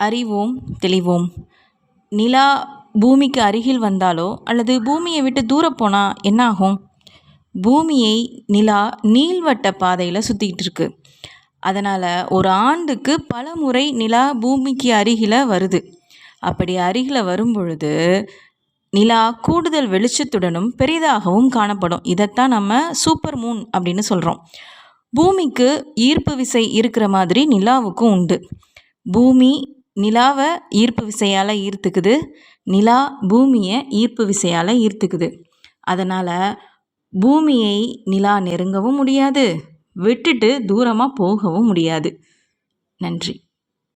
அறிவோம் தெளிவோம். நிலா பூமிக்கு அருகில் வந்தாலோ அல்லது பூமியை விட்டு தூரம் போனால் என்ன ஆகும் பூமியை நிலா நீள்வட்ட பாதையில் சுற்றிக்கிட்டு இருக்கு. அதனால் ஒரு ஆண்டுக்கு பல முறை நிலா பூமிக்கு அருகில் வருது. அப்படி அருகில் வரும் பொழுது நிலா கூடுதல் வெளிச்சத்துடனும் பெரிதாகவும் காணப்படும். இதைத்தான் நம்ம சூப்பர் மூன் அப்படின்னு சொல்கிறோம் பூமிக்கு ஈர்ப்பு விசை இருக்கிற மாதிரி நிலாவுக்கும் உண்டு. பூமி நிலாவை ஈர்ப்பு விசையால் ஈர்த்துக்குது. நிலா பூமியை ஈர்ப்பு விசையால் ஈர்த்துக்குது. அதனால் பூமியை நிலா நெருங்கவும் முடியாது விட்டுட்டு தூரமாக போகவும் முடியாது. நன்றி.